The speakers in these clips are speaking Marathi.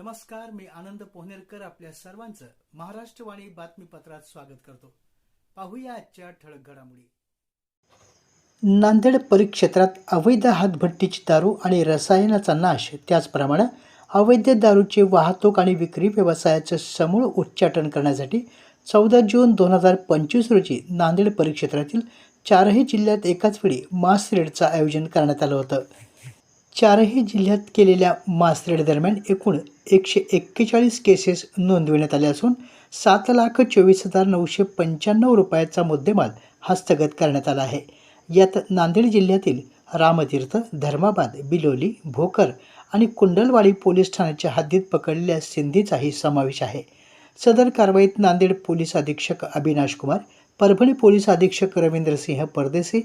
नमस्कार मी आनंद पोहनेरकर आपल्या सर्वांचं महाराष्ट्रवाणी बातमीपत्रात स्वागत करतो. पाहूया आजच्या ठळक घडामोडी. नांदेड परिक्षेत्रात अवैध हातभट्टीची दारू आणि रसायनाचा नाश त्याचप्रमाणे अवैध दारूची वाहतूक आणि विक्री व्यवसायाचं समूळ उच्चाटन करण्यासाठी चौदा जून दोन हजार पंचवीस रोजी नांदेड परिक्षेत्रातील चारही जिल्ह्यात एकाच वेळी मास रेडचं आयोजन करण्यात आलं होतं. चारही जिल्ह्यात केलेल्या मास दरम्यान एकूण एकशे एक्केचाळीस केसेस नोंदविण्यात आले असून सात लाख चोवीस हजार नऊशे पंच्याण्णव रुपयाचा मुद्देमाल हस्तगत करण्यात आला आहे. यात नांदेड जिल्ह्यातील रामतीर्थ धर्माबाद बिलोली भोकर आणि कुंडलवाडी पोलीस ठाण्याच्या हद्दीत पकडलेल्या सिंधीचाही समावेश आहे. सदर कारवाईत नांदेड पोलीस अधीक्षक अविनाश कुमार परभणी पोलीस अधीक्षक रवींद्र सिंह परदेसी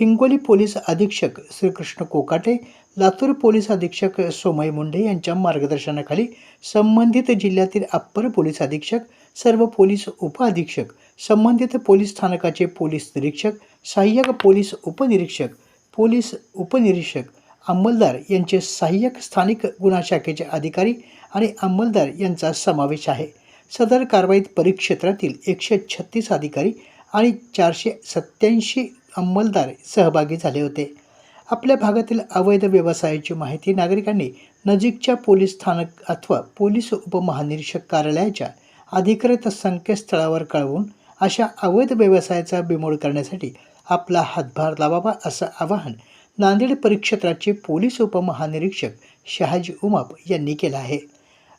हिंगोली पोलीस अधीक्षक श्रीकृष्ण कोकाटे लातूर पोलीस अधीक्षक सोमय मुंडे यांच्या मार्गदर्शनाखाली संबंधित जिल्ह्यातील अप्पर पोलीस अधीक्षक सर्व पोलीस उपअधीक्षक संबंधित पोलीस स्थानकाचे पोलीस निरीक्षक सहाय्यक पोलीस उपनिरीक्षक पोलीस उपनिरीक्षक अंमलदार यांचे सहाय्यक स्थानिक गुन्हा शाखेचे अधिकारी आणि अंमलदार यांचा समावेश आहे. सदर कारवाईत परिक्षेत्रातील एकशे छत्तीस अधिकारी आणि चारशे सत्याऐंशी अंमलदार सहभागी झाले होते. आपल्या भागातील अवैध व्यवसायाची माहिती नागरिकांनी नजीकच्या पोलीस स्थानक अथवा पोलीस उपमहानिरीक्षक कार्यालयाच्या अधिकृत संकेतस्थळावर कळवून अशा अवैध व्यवसायाचा बिमोड करण्यासाठी आपला हातभार लावावा असं आवाहन नांदेड परिक्षेत्राचे पोलीस उपमहानिरीक्षक शहाजी उमाप यांनी केलं आहे.